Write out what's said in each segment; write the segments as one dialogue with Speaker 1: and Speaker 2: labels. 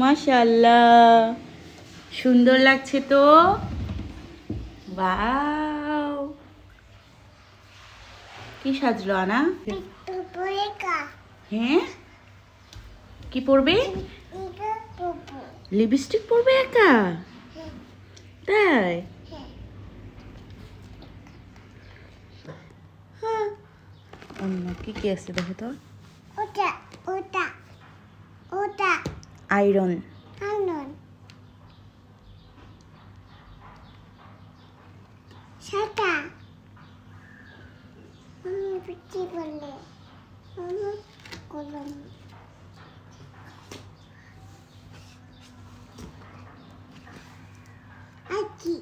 Speaker 1: মাশাল্লাহ সুন্দর লাগছে তো? বাও কি সাজলো, আনা? হ্যাঁ? কি পরবে? লিপস্টিক পরবে একা? তাই? হ্যাঁ। অন্য কি কি আছে দেখো তো?
Speaker 2: ওটা ওটা। ওটা।
Speaker 1: আয়রন।
Speaker 2: আয়রন। সাটা। আমি পিটি বললে আমি কলম আকি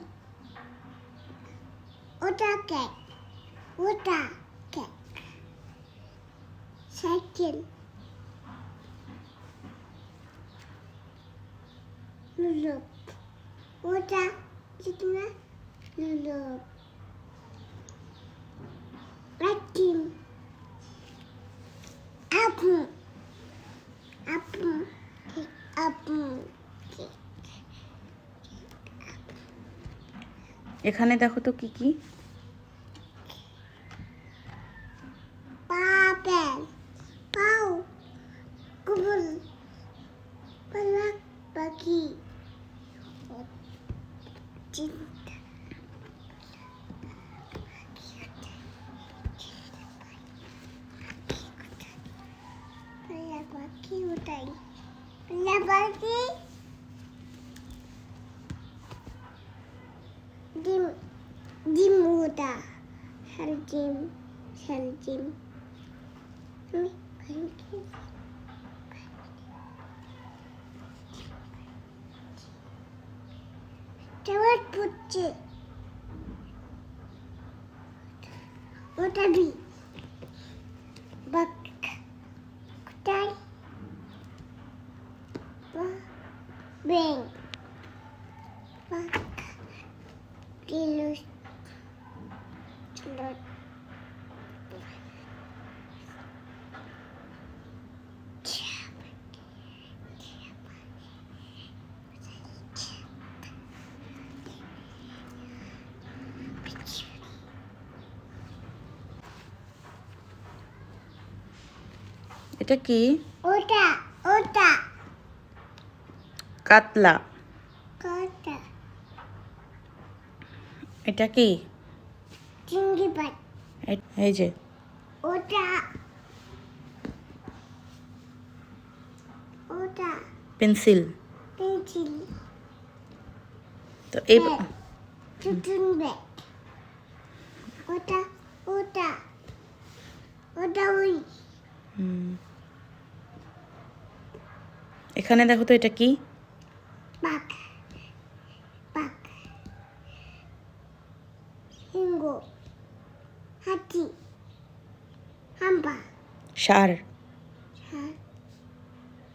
Speaker 2: ওটা কেক ওটা কেক সাইকেল লুলো ওটা কিতনা লুলো রাকিম আপু আপু আপু
Speaker 1: এখানে দেখো তো কি কি?
Speaker 2: ডিম উঠা শাল ডিম শাল ডিম আমি খাইছি টাওয়ার পুচ্ছে ওটা বি বাক কোথায় ব্যাং বাক কিলো
Speaker 1: এটা কি?
Speaker 2: ওটা ওটা।
Speaker 1: কাতলা।
Speaker 2: কটা
Speaker 1: এটা কি?
Speaker 2: চিংড়ি পাট
Speaker 1: এই যে।
Speaker 2: ওটা। ওটা।
Speaker 1: পেন্সিল।
Speaker 2: পেন্সিল।
Speaker 1: তো এই
Speaker 2: ব্যাগ চুটুন ব্যাগ। ওটা ওটা। ওটা ওই।
Speaker 1: হুম। এখানে দেখো তো এটা কি? সার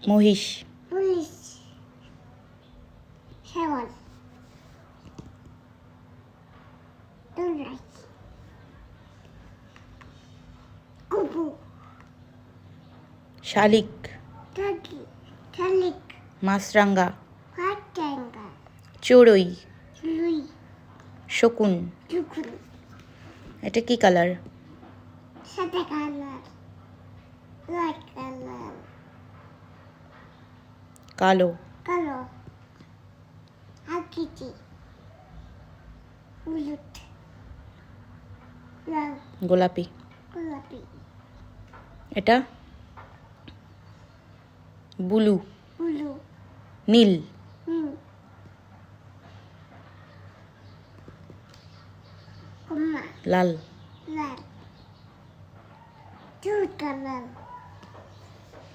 Speaker 1: মহিষ। শালিক। মাছরাঙ্গা চড়ুই শকুন। এটা কি কালার?
Speaker 2: সাদা কালার কালার।
Speaker 1: কালো।
Speaker 2: কালো। আকৃতি হলুদ লাল।
Speaker 1: গোলাপি।
Speaker 2: গোলাপি।
Speaker 1: এটা? ব্লু। নীল লাল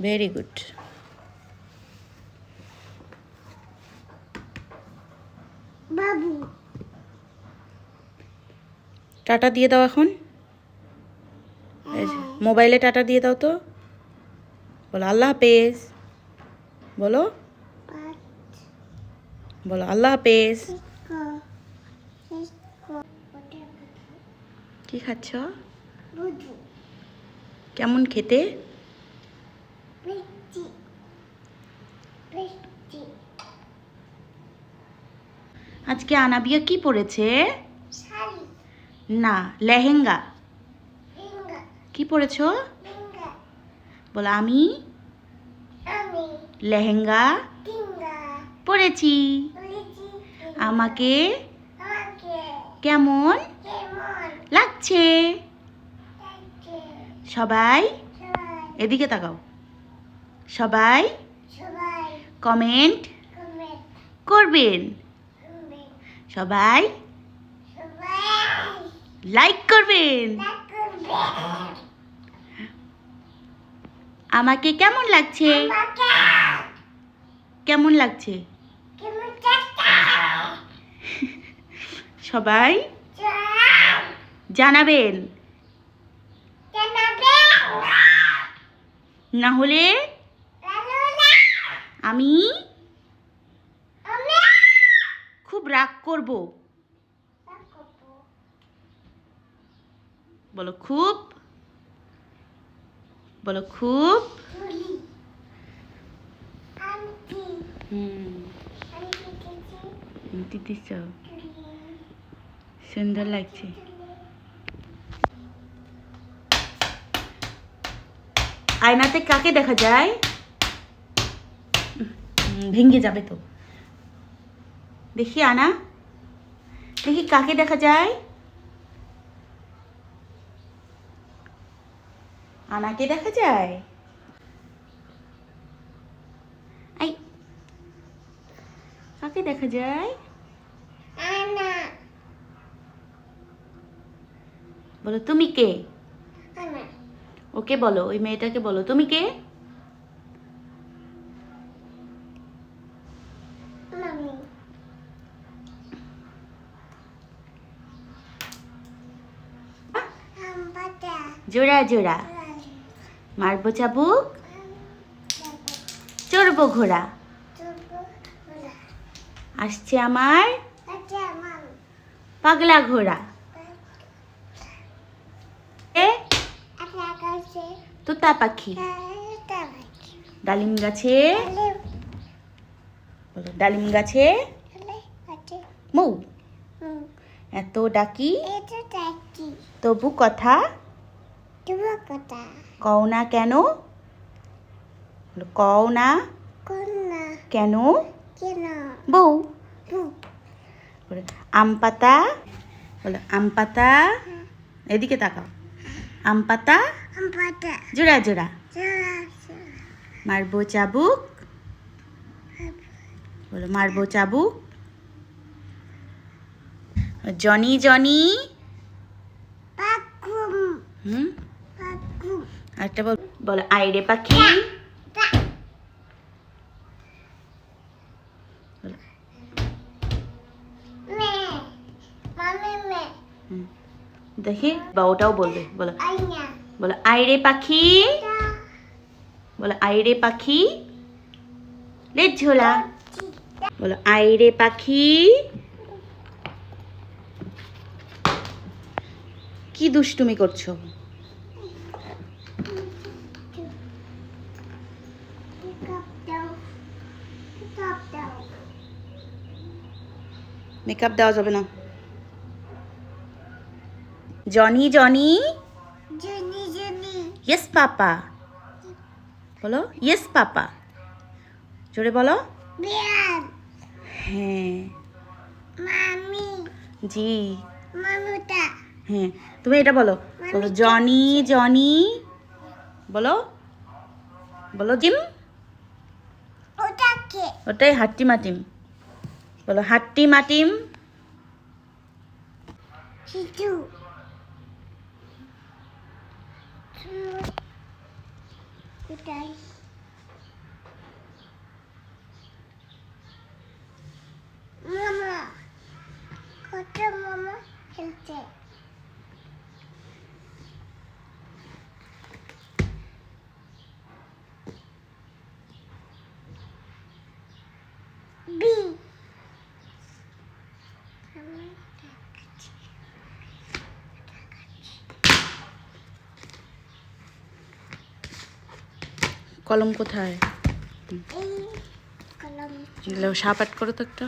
Speaker 1: ভেরি গুড
Speaker 2: বাবু
Speaker 1: টাটা দিয়ে দাও এখন। মোবাইলে টাটা দিয়ে দাও তো। বলো আল্লাহ হাফেজ। বলো। বলো আল্লাহ হাফেজ। কি খাচ্ছ? কেমন খেতে? আজকে আনাবিয়া কি পরেছে না লেহেঙ্গা। কি পরেছ বলো আমি? লেহেঙ্গা পরেছি। আমাকে কেমন লাগছে? সবাই এদিকে তাকাও। সবাই কমেন্ট করবেন। সবাই লাইক করবেন। আমাকে কেমন লাগছে? কেমন লাগছে? সবাই জানাবেন।
Speaker 2: জানাবে
Speaker 1: না হলে আমি খুব রাগ করব। বলো খুব। বলো খুব।
Speaker 2: তুলি
Speaker 1: সুন্দর লাগছে আয়নাতে কাকে দেখা যায়? ভেঙে যাবে তো। দেখি আনা দেখি কাকে দেখা যায়? আনাকে দেখা যায় আই কাকে দেখা যায়? বলো তুমি কে? ওকে বলো ওই মেয়েটাকে বলো তুমি কে? জোড়া জোড়া। মারবো চাবুক? চড়বো ঘোড়া। আসছে আমার
Speaker 2: আচ্ছা
Speaker 1: পাগলা ঘোড়া। এ
Speaker 2: আচ্ছা
Speaker 1: তোতা পাখি। ডালিম গাছে। ডালিম। গাছে। মৌ। এত ডাকি। তবু কথা। কও না কেন? কও না।
Speaker 2: কেন?
Speaker 1: বউ। আম পাতা? বলো আম পাতা? এদিকে তাকাও। আম পাতা? জোড়া জোড়া। মারবো চাবুক? বলো মারবো চাবুক? Johnny Johnny. হুম? আরেকটা বল বলো আইরে পাখি
Speaker 2: তা
Speaker 1: বলো,
Speaker 2: মে মামি মে
Speaker 1: হুম। দেখি বা ওটাও বলবে বলো। বলো আইরে পাখি। বলো আইরে পাখি। লে ঝোলা। বলো আইরে পাখি। কি দুষ্টুমি করছ? মেকআপ দেওয়া যাবে না। Johnny Johnny? ইয়েস পাপা বলো ইয়েস পাপা জোরে বলো। হ্যাঁ।
Speaker 2: মামি।
Speaker 1: জি।
Speaker 2: মামুটা।
Speaker 1: হ্যাঁ তুমি এটা বলো। বলো জনি জনি? বলো। বলো জিম। ওটাই হাট্টি মাটিম। বলো হাট্টি মাটিম।
Speaker 2: শিশু কোথায়
Speaker 1: কলম কোথায়? সাপ আট করো তো একটা।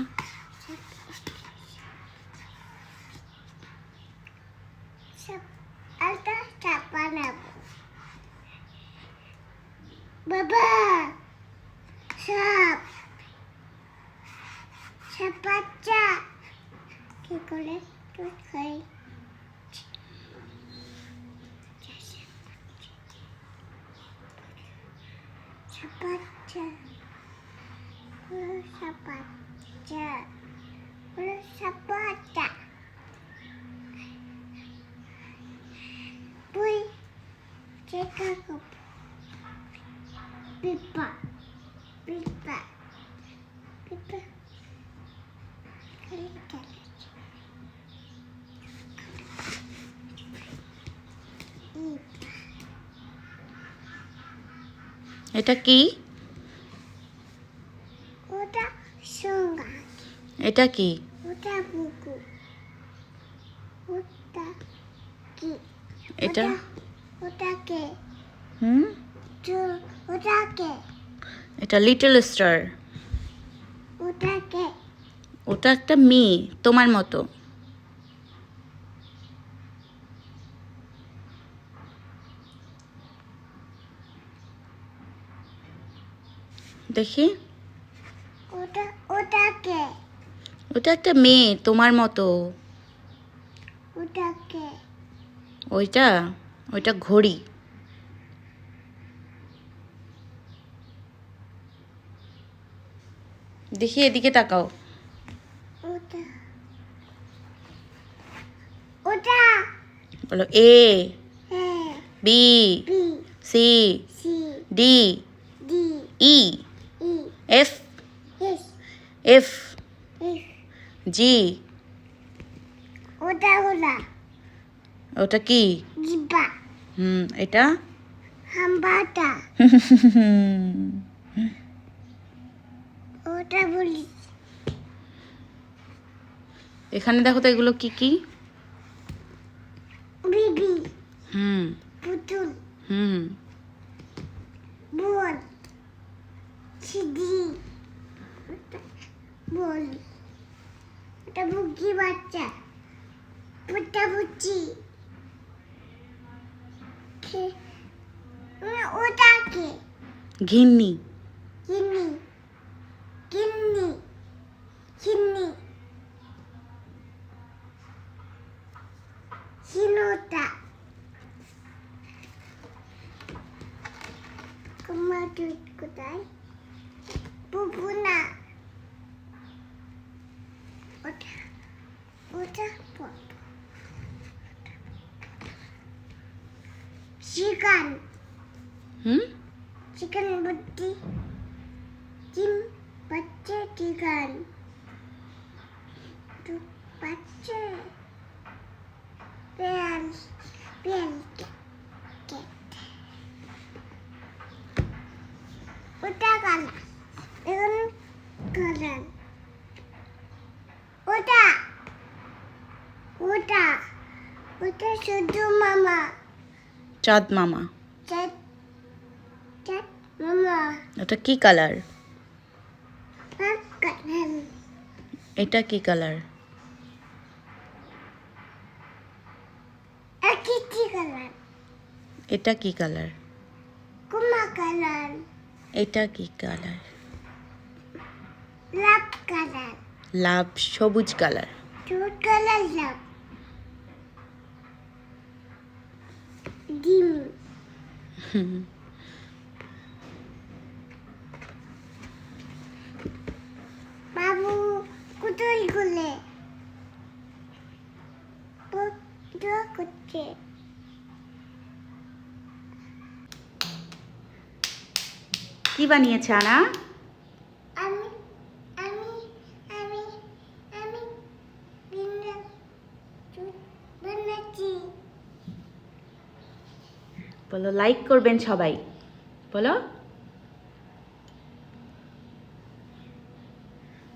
Speaker 2: বাবা pipa. Click it.
Speaker 1: এটা কি?
Speaker 2: ওটা সঙ্গা।
Speaker 1: এটা কি?
Speaker 2: ওটা বুকু ওটা কি?
Speaker 1: এটা? এটা লিটল স্টার ওটা একটা মেয়ে তোমার মতো। দেখি।
Speaker 2: ওটা
Speaker 1: ওটা একটা মেয়ে তোমার মতো। ওইটা ওইটা ঘড়ি। দেখি এদিকে তাকাও।
Speaker 2: ওটা। ওটা।
Speaker 1: বলো এ
Speaker 2: হ্যাঁ।
Speaker 1: B C
Speaker 2: C.
Speaker 1: D E F F. G.
Speaker 2: ওটা ওলা
Speaker 1: ওটা কি?
Speaker 2: জিব্বা।
Speaker 1: হুম এটা?
Speaker 2: হাম্বাটা। ওটা বলি।
Speaker 1: এখানে দেখো তো এগুলো কি কি?
Speaker 2: বিবি।
Speaker 1: হুম।
Speaker 2: পুতুল।
Speaker 1: হুম।
Speaker 2: বল। সিদ্ধি বল। ওটা বুকি বাচ্চা। পুটা বুচি ওটাকে।
Speaker 1: ঘিন্নি।
Speaker 2: কি ডিম বাচ্চাটি গান বাচ্চা বেল বেল ওটা গান এখন গান ওটা ওটা ওটা শুধু মামা
Speaker 1: চাঁদ মামা ওটা কি কালার? এটা কি কালার? এটা কি কালার?
Speaker 2: কালার।
Speaker 1: এটা কি কালার?
Speaker 2: লাভ কালার।
Speaker 1: লাভ সবুজ কালার।
Speaker 2: চুট কালার লাভ। ডিম। বাবু কুতুল গুলে দোয়া করছে
Speaker 1: কি বানিয়েছে আনা? বলো লাইক করবেন সবাই। বলো।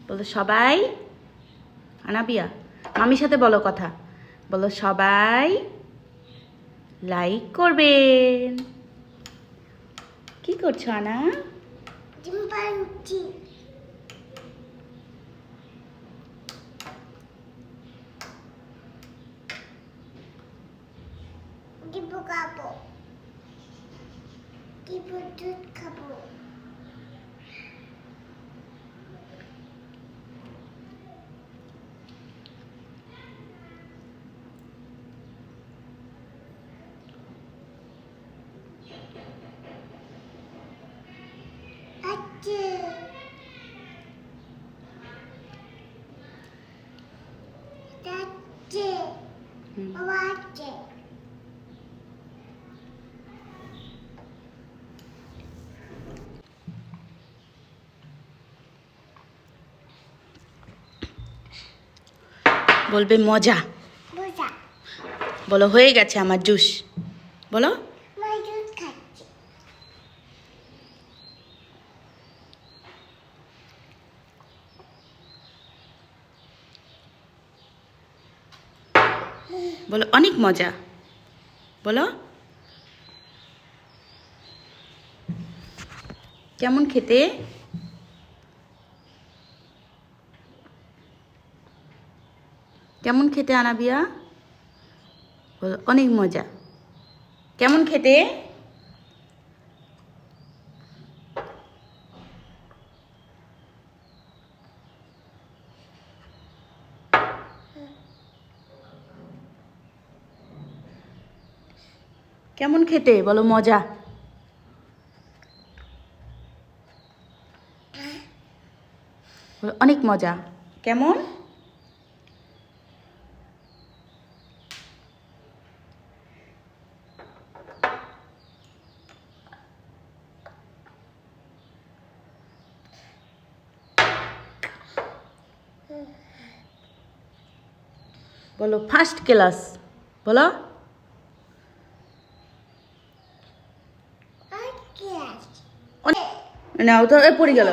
Speaker 1: বলো সবাই। আনাবিয়া মামির সাথে বলো কথা। বলো সবাই লাইক করবেন। কি করছ আনা?
Speaker 2: ডিম বানাচ্ছি ডিম খাব ডিম দুধ খাব যাচ্ছে যাচ্ছে
Speaker 1: হুম।
Speaker 2: বাবা আছে
Speaker 1: বলবে মজা। বলো হয়ে গেছে আমার জুস। বলো। বলো অনেক মজা। বলো। কেমন খেতে? কেমন খেতে আনাবিয়া? অনেক মজা। কেমন খেতে? কেমন খেতে? বলো মজা। অনেক মজা। কেমন? বলো ফার্স্ট ক্লাস বলো। নাও তো এ পড়ে গেল।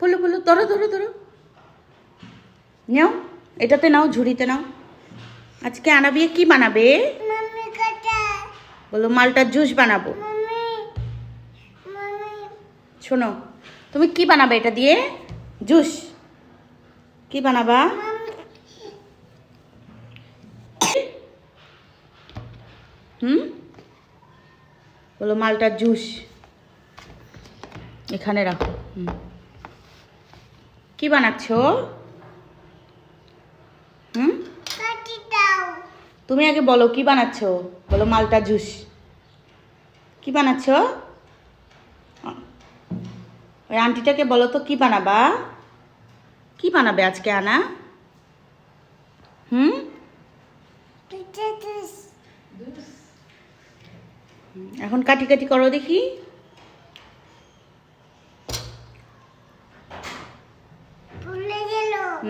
Speaker 1: পড়ল পড়ল ধরো ধরো ধরো। নাও এটাতে নাও ঝুড়িতে নাও। আজকে আনাবিয়ে কি বানাবে? বলো মালটার জুস বানাবো। শোনো তুমি কি বানাবে এটা দিয়ে? জুস। কি বানাবা? হুম? বলো মালটার জুস। এখানে রাখো। হুম। কি বানাচ্ছো? হুম? তুমি আগে বলো কি বানাচ্ছো? বলো মালটা জুস। কি বানাচ্ছো? ওই আন্টিটাকে বলো তো কি বানাবা? কি বানাবে আজকে আনা? হুম?
Speaker 2: দিস
Speaker 1: এখন কাটি কাটি করো দেখি।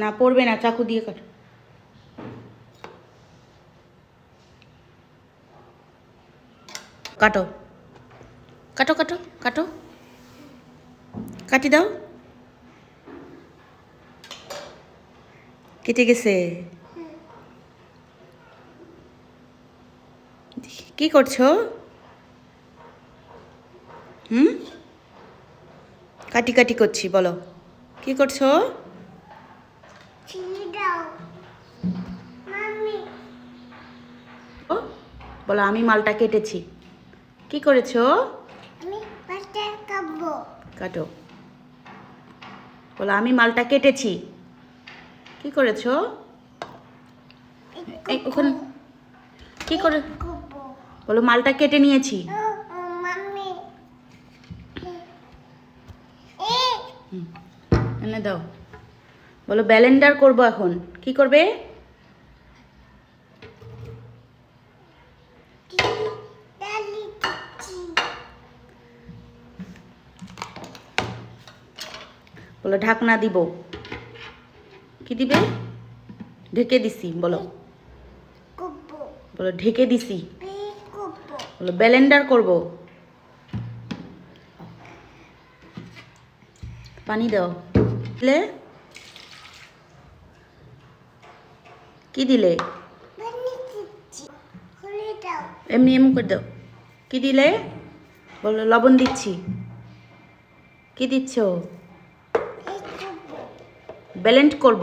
Speaker 1: না পড়বে না চাকু দিয়ে কাটো। কাটো। কাটো কাটো কাটো। কাটি দাও। কেটে গেছে। কি করছ হুম কাটি কাটি করছি বলো। কি করছ? বলো আমি মালটা কেটেছি। কি করেছ? কাটো। বলো আমি মালটা কেটেছি। কি করেছ? ওখানে কি করে? বলো মালটা কেটে নিয়েছি
Speaker 2: ও ও, মাম্মি এ
Speaker 1: হুম, এনে দাও। বলো ব্যালেন্ডার করব এখন। কি করবে? বলো ঢাকনা দিব। কি দিবে? ঢেকে দিছি বলো। বলো ঢেকে দিছি। বলো ব্যালেন্ডার করব। পানি দাও। দিলে? কি দিলে? এমনি এমন করে দাও। কি দিলে? বলো লবণ দিচ্ছি। কি দিচ্ছ? ব্যালেন্ট করব।